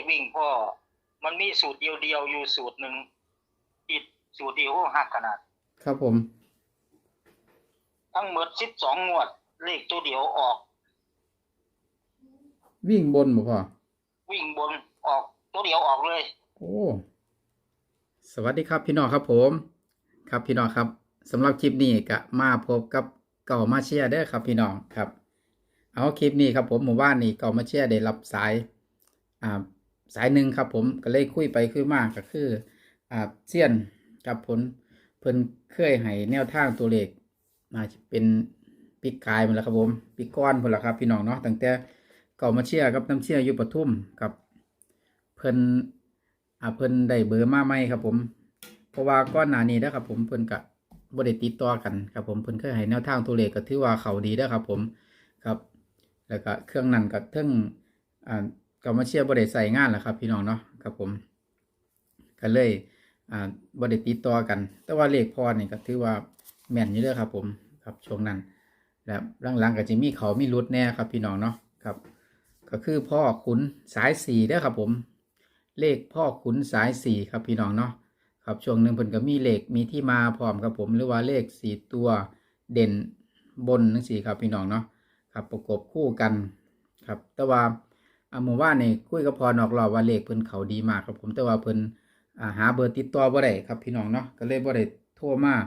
ขวิ่งพ่อ มันมีสูตรเดียวๆอยู่สูตรหนึ่งติดสูตรเดียวหักขนาด ครับผม ทั้งหมดสิบสองงวด เลขตัวเดียวออก วิ่งบนบ่พ่อ วิ่งบนออกตัวเดียวออกเลย โอ้ สวัสดีครับพี่น้องครับผม ครับพี่น้องครับสำหรับคลิปนี้ก็มาพบกับเก่ามาเชียร์เด้อครับพี่น้องครับ เอาคลิปนี้ครับผมหมู่บ้านนี่เก่ามาเชียร์ได้รับสายอ่า สายหนึ่งครับผมก็เลยคุยไปคุยมากก็คืออ่าเซียนกับผลเพิ่นเคยให้แนวทางตัวเลขมาเป็นปีกกายหมดแล้วครับผมปีกก้อนหมดแล้วครับพี่น้องเนาะตั้งแต่เก่ามาเชียร์กับน้ำเชียร์อยู่ปทุมกับเพิ่นอ่าเพิ่นได้เบอร์มาใหม่ครับผมเพราะว่าก้อนหนานี้นะครับผมเพิ่นก็บ่ได้ติดต่อกันครับผมเพิ่นเคยให้แนวทางตัวเลขก็ถือว่าเขาดีเด้อครับผมครับ แล้วก็เครื่องนั้นก็เทั้งอ่า ก็มาเชียร์บ่ได้ใส่งานแหละครับ พี่น้องเนาะครับผมก็เลยอ่าบ่ได้ติดต่อกัน แต่ว่าเลขพอนี่ก็ถือว่าแม่นอยู่เด้อครับ ผมครับช่วงนั้นแล้วหลังๆก็จะมีเขามีรุดแน่ครับ พี่น้องเนาะครับ ก็คือพ่อขุนสายสี่เด้อครับ ผม เลขพ่อขุนสายสี่ครับพี่น้องเนาะครับช่วงหนึ่งเพิ่นก็มีเลขมีที่มาพร้อมครับผมหรือว่าเลขสี่ตัวเด่นบนนั่นสี่ครับพี่น้องเนาะครับประกบคู่กันครับ แต่ว่า อ่าหมู่บ้านนี่คุยกับพอนอกรอบว่าเลขเพิ่นเขาดีมากครับผมแต่ว่าเพิ่นอ่าหาเบอร์ติดต่อบ่ได้ครับพี่น้องเนาะก็เลยบ่ได้โทรมาก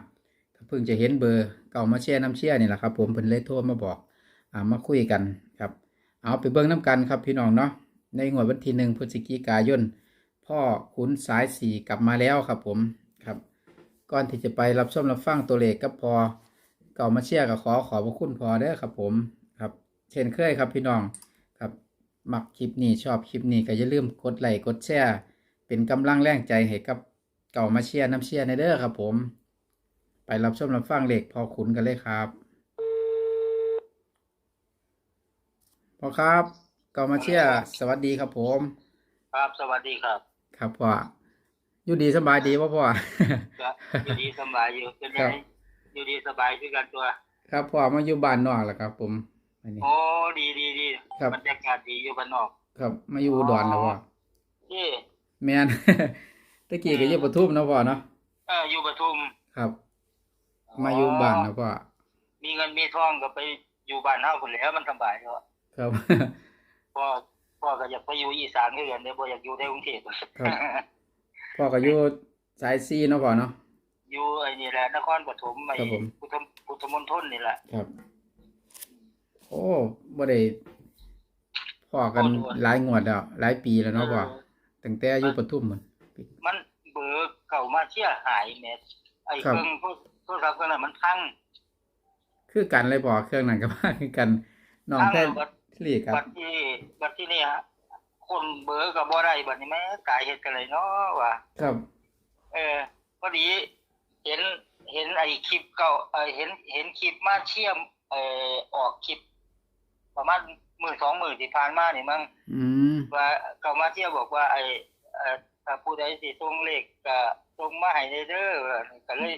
เพิ่งจะเห็นเบอร์เก่ามาแชร์น้ำเชียร์นี่แหละครับ ผมเพิ่นเลยโทรมาบอกอ่ามาคุยกันครับ เอาไปเบิ่งน้ำกันครับพี่น้องเนาะในงวดวันที่หนึ่งพฤศจิกายนพ่อขุนสายสี่กลับมาแล้วครับผมครับ ก่อนที่จะไปรับชมรับฟังตัวเลขก็พอเก่ามาเชียร์ก็ขอขอบพระคุณพอเด้อครับผมครับ เช่นเคยครับพี่น้อง มักคลิปนี้ชอบคลิปนี้ก็อย่าลืมกดไลค์กดแชร์เป็นกำลังแรงใจให้กับเก่ามาเชียร์น้ำเชียร์ในเด้อครับผม ไปรับชมรับฟังเลขพอขุนกันเลยครับพอครับ เก่ามาเชียร์สวัสดีครับผม ครับสวัสดีครับ ครับพ่ออยู่ดีสบายดีป่ะพ่อก็อยู่ดีสบายอยู่เป็นไงครับอยู่ดีสบายคือกันตัว ครับพ่อมาอยู่บ้านนอกแล้วครับ ผม อันนี้ โอ้ดีดีดีครับ บรรยากาศดีอยู่บ้านนอกครับมาอยู่อุดรแล้วพ่อที่แม่น ตะกี้ก็อยู่ปทุมเนาะพ่อเนาะเอออยู่ปทุมครับ มาอยู่บ้านแล้วพ่อมีเงินมีทองก็ไปอยู่บ้านเฮาคนแหล้วมันสบายเนาะครับ พ่อพ่อก็อยากไปอยู่อีสานคือกันเด้บ่อยากอยู่ในกรุงเทพครับ พ่อก็อยู่สายซีเนาะพ่อเนาะ อยู่ไอ้นี่แหละนครปฐมไอ้ครับผม พุทธพุทธมณฑลนี่แหละ ครับ โอ้บ่ได้พ่อกันโอ้โหหลายงวดแล้ว หลายปีแล้วเนาะพ่อเออตั้งแต่อยู่ปทุมมันมันเบอร์เก่ามาเชี่ยหายแม่ไอ้ครัเคบรื่องโทรโทรศัพท์เครื่องนั้นมันพังคือกันเลยพ่อเครื่องนั้นก็ว่าคือกันน้องพังแท้แล้วบัดลีครับบัดที่บัดที่นี่ฮะคนเบอร์ก็บ่ได้บัดนี้แม่กายเฮ็ดกันเลยเนาะว่าครับ เออพอดีเห็นเห็นไอ้คลิปเก่าเออเห็นเห็นคลิปมาเชื่อมเออออกคลิป ประมาณหมื่นสองหมื่นที่ผ่านมานี่มั้งอืมว่าเก่ามาเที่ยวบอกว่าไอ้เอ่อถ้าผู้ใดสิส่งเลขก็ส่งมาให้ได้เด้อก็เลย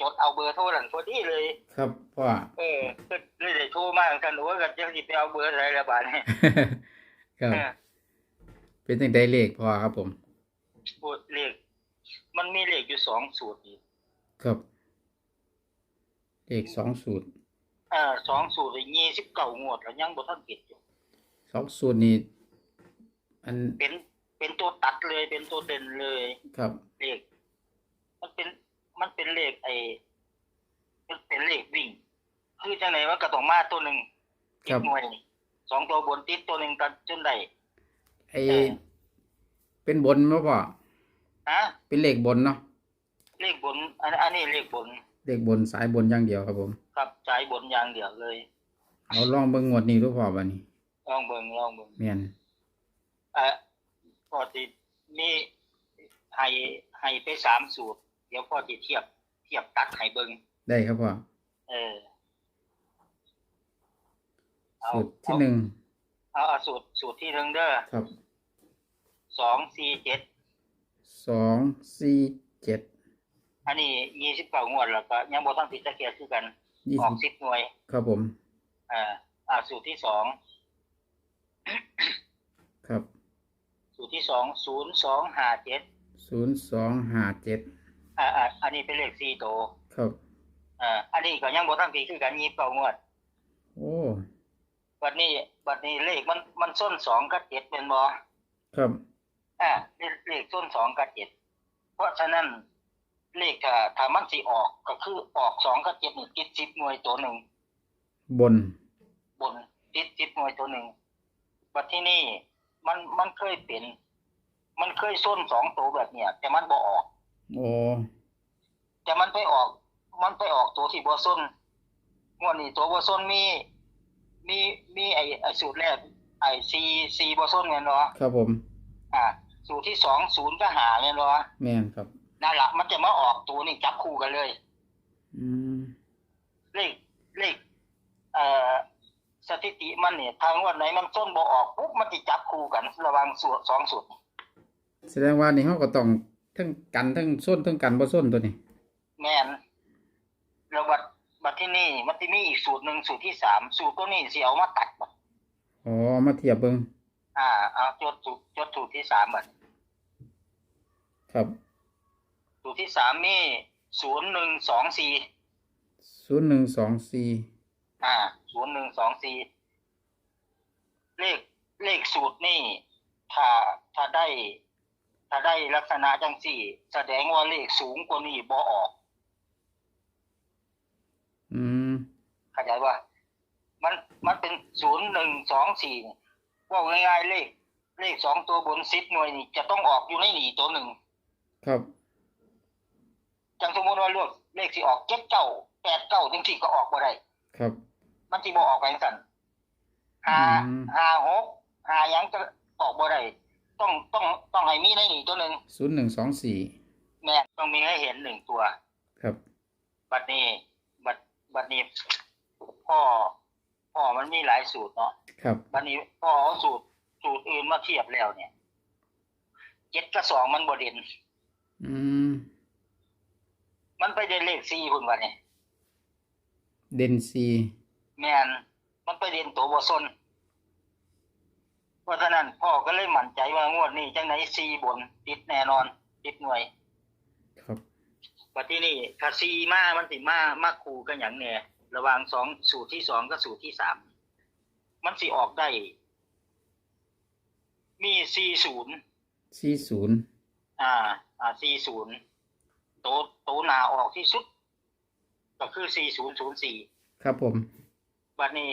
จดเอาเบอร์โทรนั่นพอดีเลย ครับพ่อเออก็เลยได้โทรมากันโอ้ยก็จะสิไปเอาเบอร์อะไรละบาดนี้ครับเออเป็นจังไดเลขพอครับผมพูดเลขมันมีเลขอยู่สองสูตรนี่ครับเลขสองสูตรเอ่าสองสูตรยี่สิบเก้างวดแล้วยังบ่ทันปิดอยู่สองสูตรนี้อันเป็นเป็นตัวตัดเลยเป็นตัวเด่นเลยครับเลขมันเป็นมันเป็นเลขไอ้มันเป็นเลขวิ่ง คือจังไหนว่าก็ต้องมาตัวหนึ่งติครัดบหน่วยสองตัวบนติดตัวหนึ่งกันจนได้ไอเป็นบนบ่พ่อฮะเป็นเลขบนเนาะเลขบนอันอันนี้เลขบน เลขบนสายบนอย่างเดียวครับผม ครับจ่ายบนอย่างเดียวเลย เอาลองเบิ่งงวดนี้ดูพ่อบัดนี้ลองเบิ่งลองเบิ่งแม่นเอ่อพอติมีให้ให้ไปสามสูตร เดี๋ยวพอติเทียบ เทียบตัดให้เบิ่งได้ครับพ่อเออเอาสูตรที่หนึ่งเอาเอาสูตรสูตรที่หนึ่งเด้อครับสองสี่เจ็ดสองสี่เจ็ด อันนี้ยี่สิบเก้างวดแล้วก็ยังบ่ต้องติดตะเกียบคือกันยี่ออสิกบสิบหน่วย ครับผม อ่าอ่าสูตรที่สองครับ สูตรที่สองศูนย์สองห้าเจ็ดศูนย์สองห้าเจ็ดอ่าอ่าอันนี้เป็นเลขสี่ตัวครับอ่าอันนี้ก็ยังบ่ทันปีคือกันยิบเก้างวด โอ้บัดนี้บัดนี้เลขมันมันส้นสองกับเจ็ดเป็นบ่ครับอ่าเลขเลขส้นสองกับเจ็ดเพราะฉะนั้น เลขถ้าถ้ามันสิออกก็คือออกสองกับเจ็ดนี่ติดสิบหน่วยตัวหนึ่งบน บนติดสิบหน่วยตัวหนึ่งบัดที่นี่มันมันเคยเป็น มันเคยส้นสองตัวแบบเนี้ยแต่มันบ่ออกโอ้แต่มันไปออก มันไปออกตัวที่บ่ส้นงวดนี้ตัวบ่ส้นมี มีมีไอ้ไอ้สูตรแรกไอ้ซีซีบ่ส้นแม่นบ่ครับผม อ่าสูตรที่สองศูนย์ก็หาแม่นบ่แม่นครับ นั่นล่ะมันจะมาออกตัวนี้จับคู่กันเลย อืม เลขเลขเอ่อสถิติมันเนี่ยทางวันไหนมันส้นบ่ออกปุ๊บมันสิจับคู่กัน ระหว่างสูตรสองสูตรแสดงว่านี่เขาก็ต้องทั้งกันทั้งส้นทั้งกันบ่ส้นตัวนี้ แม่นแล้วบัดบัดที่นี่มันสิมีอีกสูตรหนึ่งสูตรที่สามสูตรตัวนี้สิเอามาตัดบัดอ๋อมาเทียบเบิ่งอ่าเอาจดสูตรจดสูตรที่สามบัดครับ สูตรที่สามมีศูนย์หนึ่งสองสี่ศูนย์หนึ่งสองสี่อ่าศูนย์หนึ่งสองสี่เลขเลขสูตรนี่ถ้าถ้าได้ ถ้าได้ลักษณะจังสี่ แสดงว่าเลขสูงกว่านี้บ่ออก อืมเข้าใจว่า มันมันเป็นศูนย์หนึ่งสองสี่ว่าง่ายๆเลข เลขสองตัวบนซิปหน่วยนี่จะต้องออกอยู่ในหนีตัวหนึ่งครับ จังสมมติว่าเลือกเลขที่ออกเจ็ดเก้าแปดเก้าจังสี่ก็ออกบ่ได้ครับ มันที่บ่ออกไปสั่นหาอืม หาหกหาหยังจะออกบ่ได้ต้องต้องต้องให้มีในหนีตัวหนึ่งศูนย์หนึ่งสองสี่แม่ต้องมีให้เห็นหนึ่งตัว ครับ บัดนี้ บัดบัดนี้พ่อพ่อมันมีหลายสูตรเนาะครับ บัดนี้พ่อเอาสูตร สูตรอื่นมาเทียบแล้วเนี่ยเจ็ดกับสองมันบ่เด่นอืม มันไปเด่นเลขสี่พุ่นว่าเนี่ยเดนซีแม่นมันไปเด่นตัวบ่ซนเพราะฉะนั้นพ่อก็เลยมั่นใจว่างวดนี้จังไหนสี่บน ติดแน่นอน ติดหน่วยครับบัดที่นี่ถ้าสี่มามันสิมามาคู่กันอย่างแน่ระหว่างสองสูตรที่สองกับสูตรที่สามมันสิออกได้ มีสี่ศูนย์สี่ศูนย์อ่า อ่าสี่ศูนย์ โตโตหนาออกที่สุด ก็คือสี่ศูนย์ศูนย์สี่ครับผม บัดนี้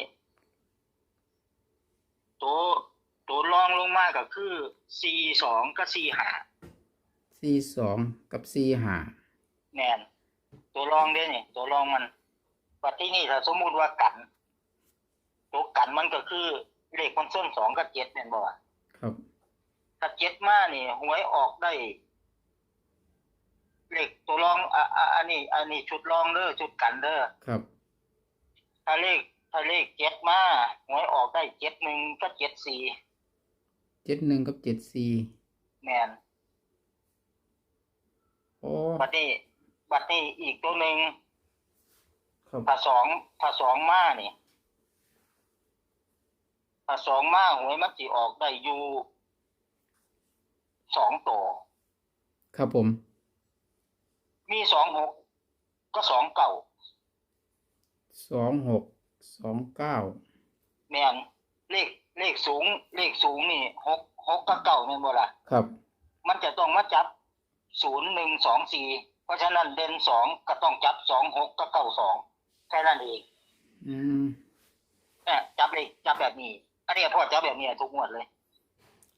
โตโตรองลงมาก็คือสี่สองกับสี่ห้าสี่สองกับสี่ห้าแน่นตัวรองเด้นี่ตัวรองมันบัดที่นี่ถ้าสมมุติว่ากันตัวกันมันก็คือเลขมันส้นสองกับเจ็ดเนี่ยบอกว่าครับถ้าเจ็ดมานี่หวยออกได้ เลขตัวรองอะอะอันนี้ อันนี้ชุดรองเด้อชุดกันเด้อครับ ถ้าเลขถ้าเลขเจ็ดมาหวยออกได้เจ็ดหนึ่งก็เจ็ดสี่เจ็ดหนึ่งกับเจ็ดสี่แมนโอ้บัดนี้ บัดนี้อีกตัวหนึ่งครับถ้าสองถ้าสองมานี่ถ้าสองมาหวยมันสิออกได้อยู่สองตัวครับผม มีสองหกก็สองเก่าสองหกสองเก้าแมนเลขเลขสูง เลขสูงนี่หกหกกับเก่าแม่นบ่ล่ะครับ มันจะต้องมาจับศูนย์หนึ่งสองสี่เพราะฉะนั้นเด่นสองก็ต้องจับสองหกก็เก้าสองแค่นั้นเองอืมเนี่ยจับเลยจับแบบนี้ อันนี้พ่อจับแบบนี้ทุกงวดเลย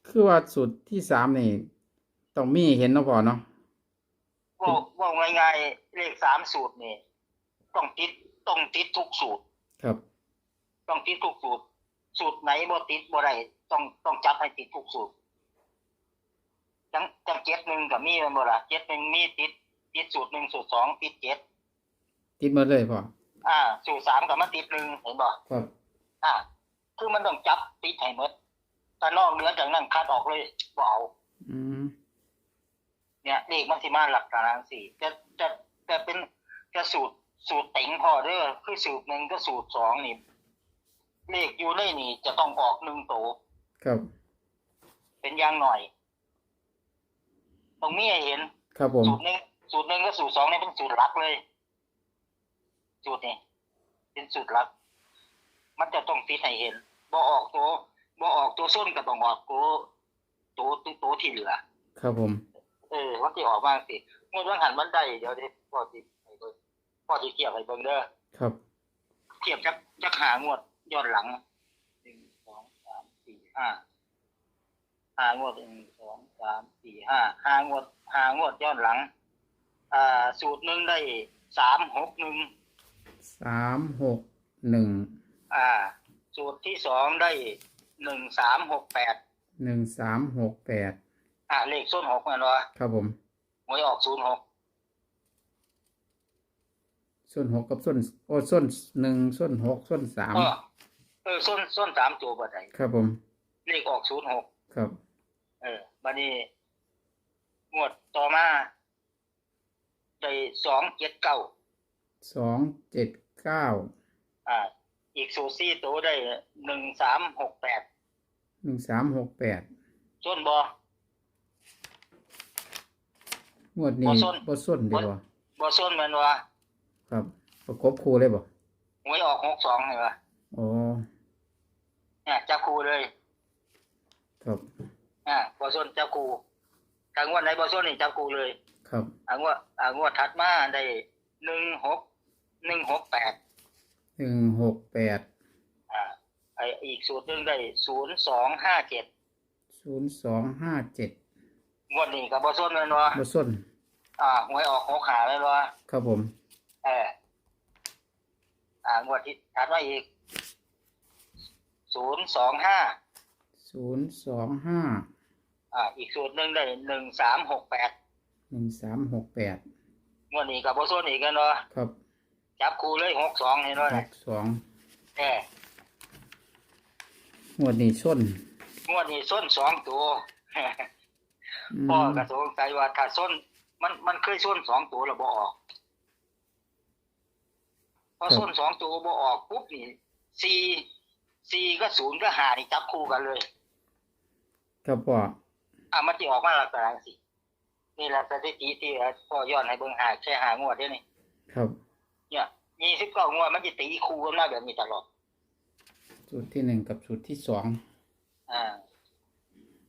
คือว่าสูตรที่สามนี่ต้องมีเห็นเนาะพอเนาะ ว่าว่าง่ายๆเลขสามสูตรนี่ต้องติดต้องติดทุกสูตร ครับ ต้องติดทุกสูตร สูตรไหนบ่ติดบ่ได้ต้องต้องจับให้ติดทุกสูตรจังจังเจ็ดหนึ่งกับมีแมันบ่ล่ะเจ็ดหนึ่งมีติด ติดสูตรหนึ่งสูตรสองติดเจ็ดติดหมาเลยพออ่า สูตรสามกับมาติดหนึ่งเห็นบ่ครับ อ่า คือมันต้องจับติดให้หมดแต่นอกเหนือจากนั้นคัดออกเลยบ่เอาอืม เนี่ยเลขมันสิมาหลักการังสี่จะจะจะเป็นจะสูตรสูตรเต็งพอเด้อคือสูตรหนึ่งก็สูตรสองนี่เลขอยู่ในนี่จะต้องออกหนึ่งตัวครับ เป็นอย่างหน่อย ตรงนี้ให้เห็น ครับผมสูตรหนึ่งสูตรหนึ่งกับสูตรสองนี่เป็นสูตรหลักเลย สูตรนี้เป็นสูตรหลัก มันจะต้องติดให้เห็นบ่ออกตัวบ่ออกตัวส้นก็ต้องออกตัวตัวตัวตัวที่เหลือ ครับผม เออมันที่ออกมาสิงวดว่าหันมันได้เดี๋ยวดิพ่อสิให้เบิ่งพ่อสิเทียบให้เบิ่งเด้อครับ เทียบจักจักหางวดย้อนหลังหนึ่งสองสามสี่ห้าห้างวดหนึ่งสองสามสี่ห้าห้างวดห้างวดย้อนหลัง อ่า สูตรหนึ่งได้สามหกหนึ่งสามหกหนึ่งอ่า สูตรที่สองได้หนึ่งสามหกแปดหนึ่งสามหกแปด อ่าเลขส้นหกมันวะครับผมหวยออกศูนย์หกส้นหกกับส้นโอ้ส้นหนึ่งส้นหกส้นสามก็เออส้นส้นสามตัวบ่ได้ครับผม เลขออกศูนย์หกครับ เออบัดนี้งวดต่อมาได้สองเจ็ดเก้าสองเจ็ดเก้าอ่า อีกสูตรสี่ตัวได้หนึ่งสามหกแปดหนึ่งสามหกแปดส้นบอ งวดนี้บ่ส้นบ่ส้นดีบ่บอส้นแมันวะครับ ประกบคู่เลยบ่หวยออกหกสองเลยวะอ๋อเนี่ยจับคูเลยครับอ่าบอส้นจับคูทางงวดไหนบอส้นนี่จับคูเลยครับอ่างวดอ่างวดถัดมาได้หนึ่งหกหนึ่งหกแปดหนึ่งหกแปดอ่าไออีกสูตรหนึ่งได้ศูนย์สองห้าเจ็ดศูนย์สองห้าเจ็ด งวดนี้กับบอส้นแมันวะบ่ส้นอ่าหวยออกหกขาแมันวะครับผม เอออ่างวดที่ถัดมาอีกศูนย์สองห้าศูนย์สองห้าอ่าอีกสูตรหนึ่งได้หนึ่งสามหกแปดหนึ่งสามหกแปดงวดนี้กับบอส้นอีกกันเนาะครับจับคูเลยหกสองเห็นไหมหกสองเอองวดนี้ส้นงวดนี้ส้นสองตัวม พ่อก็สงสัยว่าถ้าส้น มันมันเคยส้นสองตัวแล้วบ่ออกพอส้นสองตัวบ่ออกปุ๊บนี่สี่สี่ก็ศูนย์ก็หานี่จับคู่กันเลยครับพ่ออะมันจะออกมาลักษณะสินี่แหละสถิติที่พ่อย้อนให้เบิ่งหาแค่หางวดเด้นี่ครับ เนี่ยยี่สิบเก้างวดมันจะตีคู่กันมาแบบนี้ตลอดสูตรที่หนึ่งกับสูตรที่สองอ่า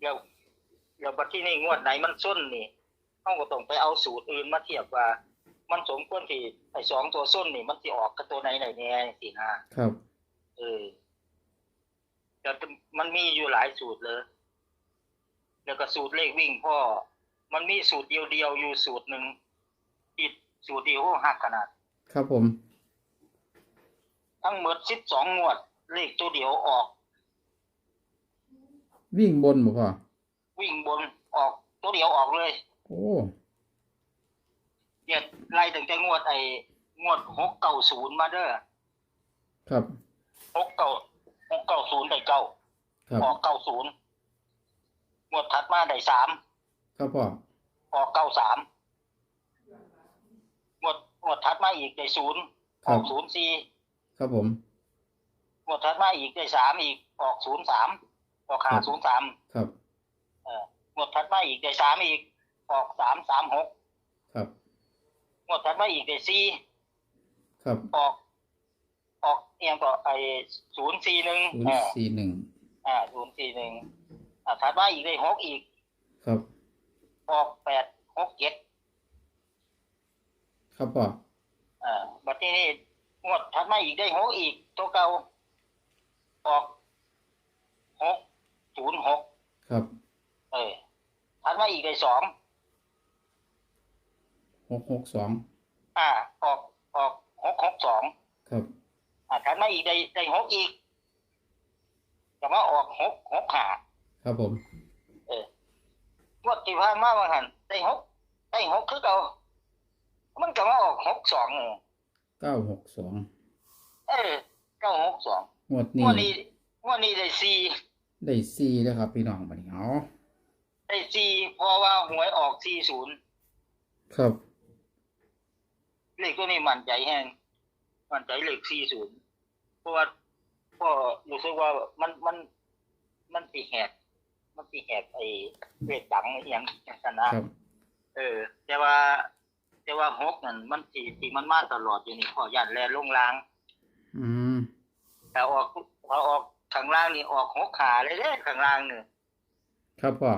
แล้ว แล้วบัดที่นี่งวดไหนมันส้นนี่เขาก็ต้องไปเอาสูตรอื่นมาเทียบว่า มันสมควรที่ไอ้สองตัวส้นนี่ มันสิออกกับตัวไหนไหนแน่สินะครับเออแต่มันมีอยู่หลายสูตรเลย แล้วก็สูตรเลขวิ่งพ่อ มันมีสูตรเดียวๆอยู่สูตรหนึ่งที่สูตรเดียวโอ้หักขนาด ครับผม ทั้งหมดสิบสองงวด เลขตัวเดียวออก วิ่งบนบ่พ่อ วิ่งบนออกตัวเดียวออกเลย โอ้เนี่ยไล่ตั้งแต่งวดไอ้งวดหกเก้าศูนย์มาเด้อครับหกเก้าหกเก้าศูนย์ได้เก้าครับออกเก้าศูนย์งวดถัดมาได้สามครับพ่อออกเก้าสามงวดงวดถัดมาอีกได้ศูนย์คอรัอบกศูนย์สี่ครับผมงวดถัดมาอีกได้สามอีกออกศูนย์สามออกหาศูนย์สามครับเออ งวดถัดมาอีกได้สามอีก ออกสามสามหกครับงวดถัดมาอีกได้สี่ครับ ออก ออกเอียงก็ไอ้ศูนย์สี่หนึ่งศูนย์สี่หนึ่งอ่าศูนย์สี่หนึ่งอ่าถัดมาอีกได้หกอีก ครับ ออกแปดหกเจ็ดครับพ่ออ่าบัดนี้นี่งวดถัดมาอีกได้หกอีก ตัวเก่าออกหกศูนย์หกครับ เออถัดมาอีกได้สองหกหกสองอ่า ออกออกหกหกสองครับ อ่าถัดมาอีกได้ได้หกอีกแต่ว่าออกหกหกหาครับผม เอองวดที่ผ่านมาว่าหันได้หกได้หกคือเก่ามันก็มาออกหกสองเออเก้าหกสองเออเก้าหกสองงวดงนี้วดนี้งวดนี้ได้สี่ได้สี่แล้วครับ พี่น้องบัดนี้เอา ได้สี่เพราะว่าหวยออกสี่ศูนย์ครับเลขตัวนี้มั่นใจแฮงมั่นใจเลขสี่ศูนย์เพราะว่าก็รู้สึกว่ามันมันมันตีแหกมันตีแหกไอ้เวทดังอหย่างจังซั่นนะครับ เออ แต่ว่า แต่ว่าหกนั่นมันที่ที่มันมาตลอดอยู่นี่พ่อย่านแลลงลาง อืมแต่ออกพอออกข้างล่างนี่ออกหกขาเลยเด้ข้างล่างนี่ครับพ่อ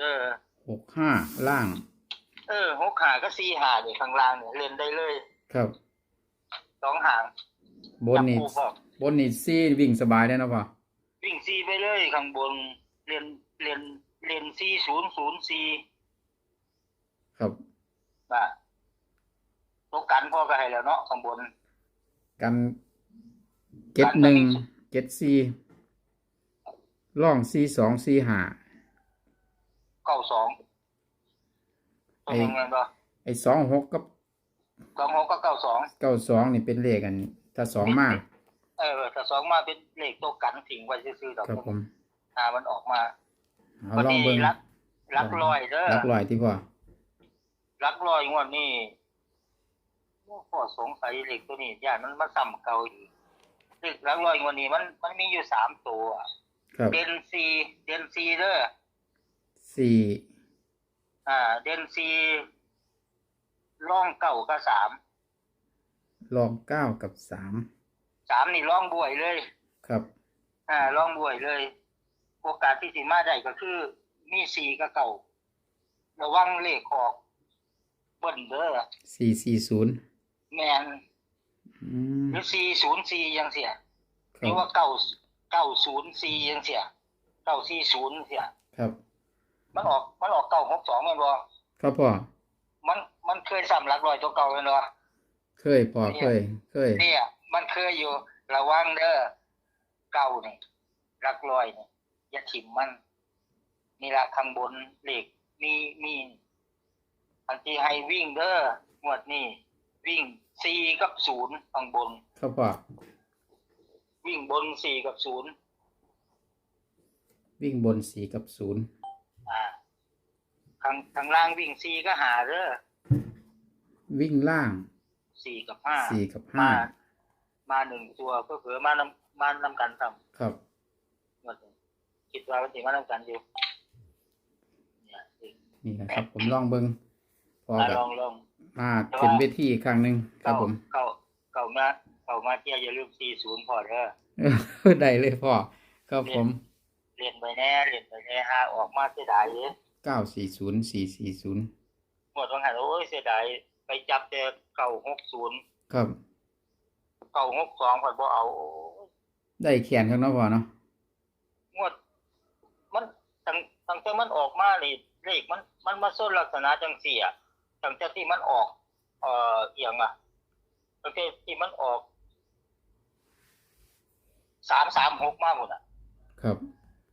เออหกห้าล่าง เออหกขาก็สี่หานี่ข้างล่างนี่เล่นได้เลย ครับสองหางบนนี่จัคู่พร้อมบนนี่ซี่วิ่งสบายได้นะพ่อวิ่งซีไปเลยข้างบนเรียนเรียนเรียนซีศูนย์ศูนย์ซีครับอะตัวกันพ่อก็ให้แล้วเนาะข้างบน กันเก็ดหนึ่งเก็ดซี่ล่องซี่สองซี่ห้า เก้าสองตัวยังไงบ่ไอ้สองหกกับสองหกก็เก้าสองเก้าสองนี่เป็นเลขกัน ถ้าสองมาก เออถ้าสองมาเป็นเลขตัวกันทิ้งไว้ซื่อๆดอกครับผมหามันออกมาเอาวันลองนี้เบิ่งรักรักลอยเด้อรักลอยที่พ่อรักลอยงวดนี้พ่อสงสัยเลขตัวนี้ย่านมันมาซ้ำเก่าอีกเลขรักลอยงวดนี้มันมันมีอยู่สามตัวครับเดนซีเดนซีเด้อ สี่อ่า เดนซีร่องเก่าก็สามลองเก้ากับสามสามนี่ร่องบวยเลย ครับ อ่าร่องบวยเลย โอกาสที่สิมาได้ก็คือ มีสีกับเก่าระวังเลขออกเบิ้ลเด้อสี่สี่ศูนย์แมนอืมหรือสี่ศูนย์สี่ยังเสียคหรัรือบว่าเก้าเก้าศูนย์สี่ยังเสียเก้าสี่ศูนย์เสีย ครับ มันออกมันออกเก้าหกสองแม่นบ่ครับพ่อมันมันเคยซ้ำหลักร้อยตัวเก่าแม่นบ่เคยพ่อเคย เคย เนี่ย มันเคยอยู่ระวังเด้อเก่านี่หลักร้อยนี่อย่าถิ่มมันนี่ละข้างบนเหล็กมีมีอันที่ให้วิ่งเด้องวดนี้วิ่งสี่กับศูนย์ข้างบน ครับพ่อวิ่งบนสี่กับศูนย์วิ่งบนสี่กับศูนย์อ่าข้างข้างล่างวิ่งสี่ก็หาเด้อวิ่งล่างสี่กับห้าสี่กับห้ามามาหนึ่งตัวก็เผื่อๆมานำมานำกันทครับำหมดเลยคิดว่ามันสิมานำกันอยู่เนี่ยสินี่นะครับ ผมลองเบิ้งพออะกับลองลองมาขึ้นเวทีอีกครั้งหนึ่งครับผมเก่าเก่ามาเก่ามาเที่ยวอย่าลืมสี่ศูนย์พอเด้อได้เลยพ่อครับผมเรียนไปแน่เรียนไปแน่ฮะออกมาเสียดายเยอะ เก้าสี่ศูนย์สี่สี่ศูนย์หมดวันหันโอ้ยเสียดายไปจับแต่เก่าหกศูนย์ครับ เก่าหกสองผ่อนบ่เอาโอ้ยได้แขนครับเนาะพ่อเนาะงวด มันตั้งตั้งแต่มันออกมานี่เลขมันมันมาส้นลักษณะจังเสียตั้งแต่ที่มันออก เอ่อเอียงอะตั้งแต่ที่มันออกสามสามหกมาหมดอะ ครับ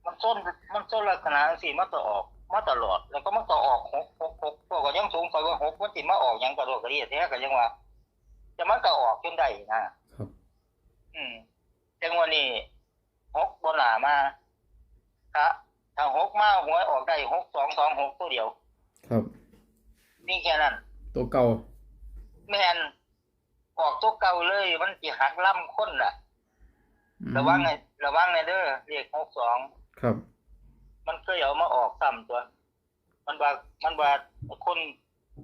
มันส้นมันส้นลักษณะจังสี่มาต่อออก มาตลอด แล้วก็มาต่อออกหกหกหกพวกก็ยังสงสัยว่าหกมันสิมาออกหยังกระโดดกระเดียดแท้ก็ยังว่าจะมันก็ออกจนได้นะครับอืมจังวันนี้หกบนหนามาครับถ้าหกมาหวยออกได้หกสองสองหกตัวเดียว ครับนี่แค่นั้น ตัวเก่าแม่นออกตัวเก่าเลยมันสิหักล่ำคนล่ะอืมระวังไงระวังไงเด้อเรียกหกสองครับ มันเคยเอามาออกซ้ำตัว มันว่ามันว่าคน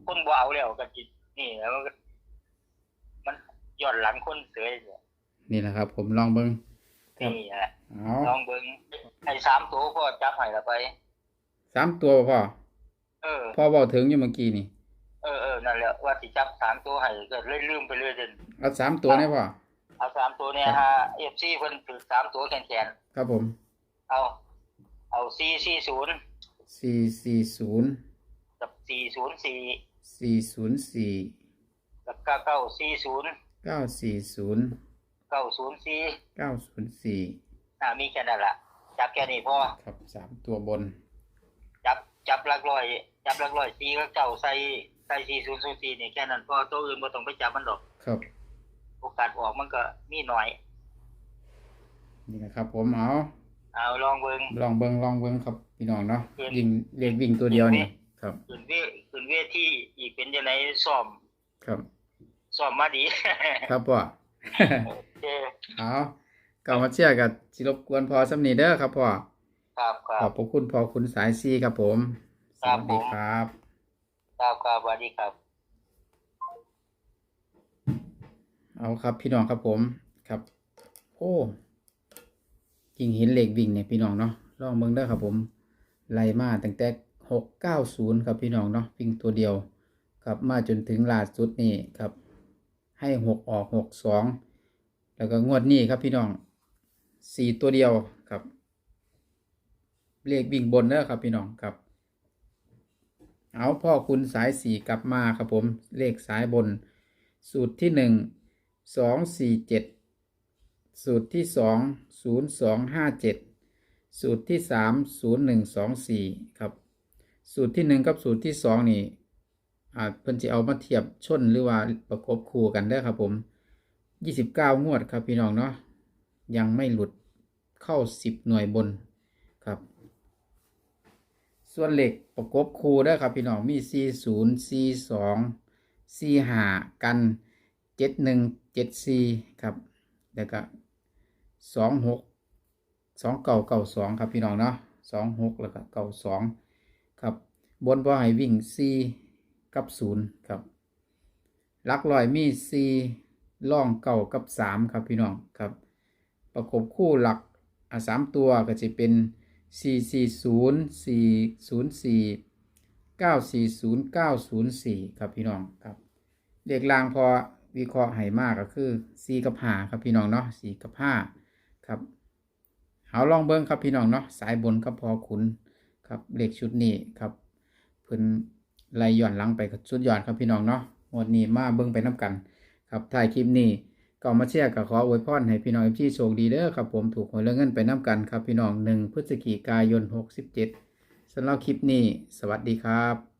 คนบ่เอาแล้วก็จินี่แล้วมันก็มันย้อนหลังคนเสยเนี่ยนี่แหละครับ ผมลองเบิ้งครับนี่แหละเอาลองเบิ่งไอ้สามตัวพ่อจับให้ละไปสามตัวพ่อเออพ่อบอกถึงอยู่เมื่อกี้นี่เออเออนั่นแหละว่าสิจับสามตัวให้ก็เลยลืมไปเลยเด่นเอาสามตัวได้พ่อเอาสามตัวเนี่ยฮะเอฟซีเพิ่นถือสามตัวแขนครับผมๆเอา เอาสี่สี่ศูนย์สี่สี่ศูนย์กับสี่ศูนย์สี่สี่ศูนย์สี่กับเก้าเก้าสี่ศูนย์เก้าสี่ศูนย์เก้าศูนย์สี่เก้าศูนย์สี่อ่ามีแค่นั้นละจับแค่นี้พอครับสามตัวบน จับจับหลักร้อย จับหลักร้อยสี่ก็เก้าใส่ใส่สี่ศูนย์ศูนย์สี่นี่แค่นั้นพอตัวอื่นบ่ต้องไปจับมันดอกครับ โอกาสออกมันก็มีน้อย นี่นะครับผมเอา เอาลองเบิ่งลองเบิ้งลองเบิ้งครับพี่น้องเนาะเห็นวิ่งเรียกวิ่งตัวเดียวนี่ครับขึ้นเวขึ้นเวทีอีกเป็นยังไงซ้อม ครับซ้อมมาดี ครับพ่อโอเคเอาเก่ามาเชียร์กับสิรบกวนพอสำนีเด้อครับพ่อครับครัขอบบพระคุณพอคุณสายซีครับผมสครับวัสดีผมครับครับครับสวัสดีครับ เอาครับพี่น้องครับผมครับ โอ้ กิ่งเห็นเหล็กวิ่งเนี่ยพี่น้องเนาะลองเบิ่งได้ครับผมไล่มาตั้งแต่หกเก้าศูนย์ครับพี่น้องเนาะวิ่งตัวเดียวครับมาจนถึงล่าสุดนี่ครับให้หกออกหกสองแล้วก็งวดนี้ครับพี่น้องสี่ตัวเดียวครับเลขวิ่งบนเด้อครับพี่น้องครับ เอาพ่อคุณสายสี่กลับมาครับผมเลขสายบน สูตรที่หนึ่งสองสี่เจ็ด สูตรที่สองศูนย์สองห้าเจ็ดสูตรที่สามศูนย์หนึ่งสองสี่ครับ สูตรที่หนึ่งกับสูตรที่สองนี่อาเพิ่นจะเอามาเทียบชนหรือว่าประกบคู่กันได้ครับผมยี่สิบเก้างวดครับพี่น้องเนาะยังไม่หลุดเข้าสิบหน่วยบนครับ ส่วนเหล็กประกบคูได้ครับพี่น้องมี C 0 C 2 C 5กัน 7 1 7 4 ครับ แล้วก็สองหกสองเก่าเก่าสองครับพี่น้องเนาะสองหกแล้วก็เก่าสองครับบนว่าให้วิ่งสี่กับศูนย์ครับลักลอยมีสี่ล่องเก่ากับสามครับพี่น้องครับ ประกบคู่หลักสามตัวก็จะเป็นสี่สี่ศูนย์สี่ศูนย์สี่เก้าสี่ศูนย์เก้าศูนย์สี่ครับพี่น้องครับเด็กลางพอ วิเคราะห์ให้มากก็คือ4กับ5ครับพี่น้องเนาะ4กับ5ครับเอาลองเบิ้งครับพี่น้องเนาะสายบนก็พอขุนครับเลขชุดนี้ครับเพิ่นไล่ย้อนลังไปชุดย้อนครับพี่น้องเนาะงวดนี้มาเบิ้งไปน้กัน ครับถ่ายคลิปนี้ก็มาเชียร์กับขออวยพรให้พี่น้องที่โชคดีเด้อครับผมถูกหวยแล้วเงินไปน้ำกันครับพี่น้องหนึ่งพฤศจิกายน67สำหรับคลิปนี้ สวัสดีครับ